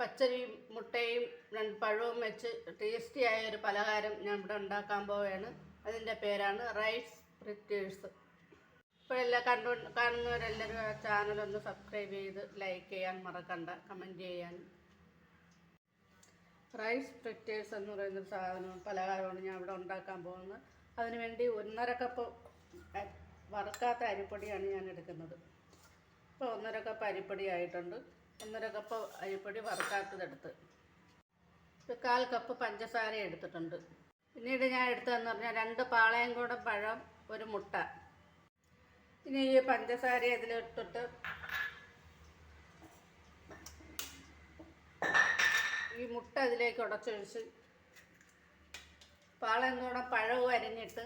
പച്ചരിയും മുട്ടയും രണ്ട് പഴവും വെച്ച് ടേസ്റ്റി ആയ ഒരു പലഹാരം ഞാൻ ഇവിടെ ഉണ്ടാക്കാൻ പോവുകയാണ്. അതിന്റെ പേരാണ് റൈസ് ഫ്രിറ്റേഴ്സ് ഇപ്പോഴെല്ലാം കണ്ടു കാണുന്നവരെല്ലാവരും ആ ചാനലൊന്ന് സബ്സ്ക്രൈബ് ചെയ്ത് ലൈക്ക് ചെയ്യാൻ മറക്കണ്ട കമന്റ് ചെയ്യാൻ. റൈസ് ഫ്രിറ്റേഴ്സ് എന്ന് പറയുന്നൊരു സാധനവും പലഹാരമാണ് ഞാൻ ഇവിടെ ഉണ്ടാക്കാൻ പോകുന്നത്. അതിനുവേണ്ടി ഒന്നര കപ്പ് വറുക്കാത്ത അരിപ്പൊടിയാണ് ഞാൻ എടുക്കുന്നത്. ഇപ്പോൾ ഒന്നര കപ്പ് അരിപ്പൊടി ആയിട്ടുണ്ട്. ഒന്നര കപ്പ് അരിപ്പൊടി വറുക്കാത്തതെടുത്ത്. ഒരു കാൽ കപ്പ് പഞ്ചസാര എടുത്തിട്ടുണ്ട്. പിന്നീട് ഞാൻ എടുത്തതെന്ന് പറഞ്ഞാൽ രണ്ട് പാളയം കൂടെ പഴം ഒരു മുട്ട. ഇനി ഈ പഞ്ചസാര ഇതിലിട്ടിട്ട് ഈ മുട്ട ഇതിലേക്ക് ഉടച്ചൊഴിച്ച് പാളയം കൂടെ പഴവും അരിഞ്ഞിട്ട്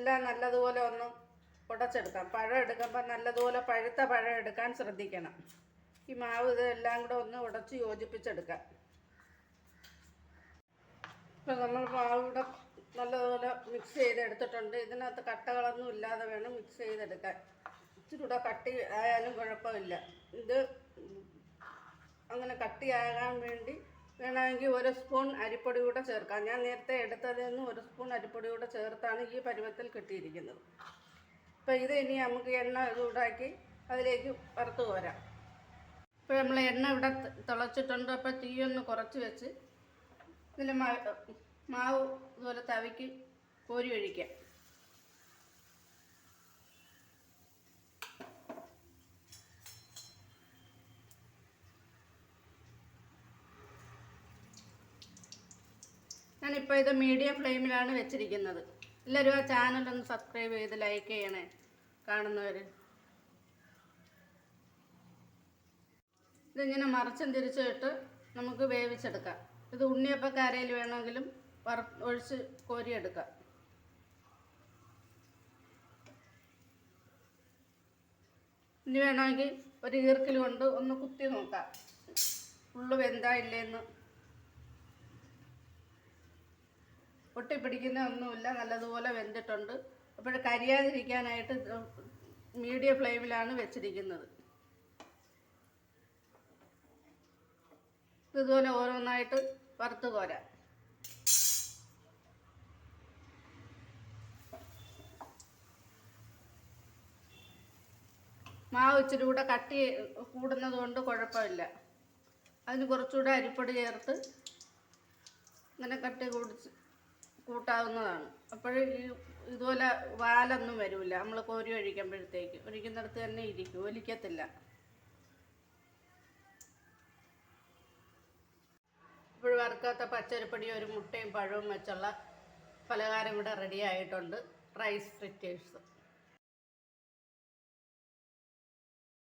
എല്ലാം നല്ലതുപോലെ ഒന്ന് ഉടച്ചെടുക്കാം. പഴം എടുക്കുമ്പോൾ നല്ലതുപോലെ പഴുത്ത പഴം എടുക്കാൻ ശ്രദ്ധിക്കണം. ഈ മാവ് ഇതെല്ലാം കൂടെ ഒന്ന് ഉടച്ച് യോജിപ്പിച്ചെടുക്കാം. ഇപ്പം നമ്മൾ മാവ് ഇവിടെ നല്ലതുപോലെ മിക്സ് ചെയ്തെടുത്തിട്ടുണ്ട്. ഇതിനകത്ത് കട്ടകളൊന്നും ഇല്ലാതെ വേണം മിക്സ് ചെയ്തെടുക്കാൻ. ഇച്ചിരി കൂടെ കട്ടി ആയാലും കുഴപ്പമില്ല. ഇത് അങ്ങനെ കട്ടിയാകാൻ വേണ്ടി വേണമെങ്കിൽ ഒരു സ്പൂൺ അരിപ്പൊടി കൂടെ ചേർക്കാം. ഞാൻ നേരത്തെ എടുത്തതിൽ നിന്ന് ഒരു സ്പൂൺ അരിപ്പൊടി കൂടെ ചേർത്താണ് ഈ പരുവത്തിൽ കിട്ടിയിരിക്കുന്നത്. അപ്പോൾ ഇത് ഇനി നമുക്ക് എണ്ണ ചൂടാക്കി അതിലേക്ക് വറുത്ത് കോരാം. ഇപ്പോൾ നമ്മൾ എണ്ണ ഇവിടെ തിളച്ചിട്ടുണ്ട്. അപ്പോൾ തീയൊന്ന് കുറച്ച് വെച്ച് ഇതിൽ മാവ് ഇതുപോലെ തവിക്ക് കോരി ഒഴിക്കാം. ഞാനിപ്പോൾ ഇത് മീഡിയം ഫ്ലെയിമിലാണ് വെച്ചിരിക്കുന്നത്. എല്ലാവരും ആ ചാനൽ ഒന്ന് സബ്സ്ക്രൈബ് ചെയ്ത് ലൈക്ക് ചെയ്യണേ കാണുന്നവർ ഇതിങ്ങനെ മറിച്ചും തിരിച്ചിട്ട് നമുക്ക് വേവിച്ചെടുക്കാം. ഇത് ഉണ്ണിയപ്പക്കാരയിൽ വേണമെങ്കിലും വറ ഒഴിച്ച് കോരിയെടുക്കാം. ഇനി വേണമെങ്കിൽ ഒരു ഈർക്കിൽ കൊണ്ട് ഒന്ന് കുത്തി നോക്കാം. ഉള്ളു വെന്താ ഒട്ടിപ്പിടിക്കുന്ന ഒന്നുമില്ല. നല്ലതുപോലെ വെന്തിട്ടുണ്ട്. അപ്പോൾ കരിയാതിരിക്കാനായിട്ട് മീഡിയം ഫ്ലെയിമിലാണ് വെച്ചിരിക്കുന്നത്. ഇതുപോലെ ഓരോന്നായിട്ട് വറുത്ത് കോരാം. മാവ് ഇച്ചിരി കൂടെ കട്ടി കൂടുന്നത് കൊണ്ട് കുഴപ്പമില്ല. അതിന് കുറച്ചുകൂടെ അരിപ്പൊടി ചേർത്ത് ഇങ്ങനെ കട്ടി കൂടിച്ച് കൂട്ടാവുന്നതാണ്. അപ്പോൾ ഈ ഇതുപോലെ വാലൊന്നും വരില്ല നമ്മൾ കോരി ഒഴിക്കുമ്പോഴത്തേക്ക്. ഒഴിക്കുന്നിടത്ത് തന്നെ ഇരിക്കും. ഒലിക്കത്തില്ല. ഇപ്പോൾ വറുക്കാത്ത പച്ചരിപ്പൊടി ഒരു മുട്ടയും പഴവും വെച്ചുള്ള പലഹാരം ഇവിടെ റെഡി ആയിട്ടുണ്ട്. Rice fritters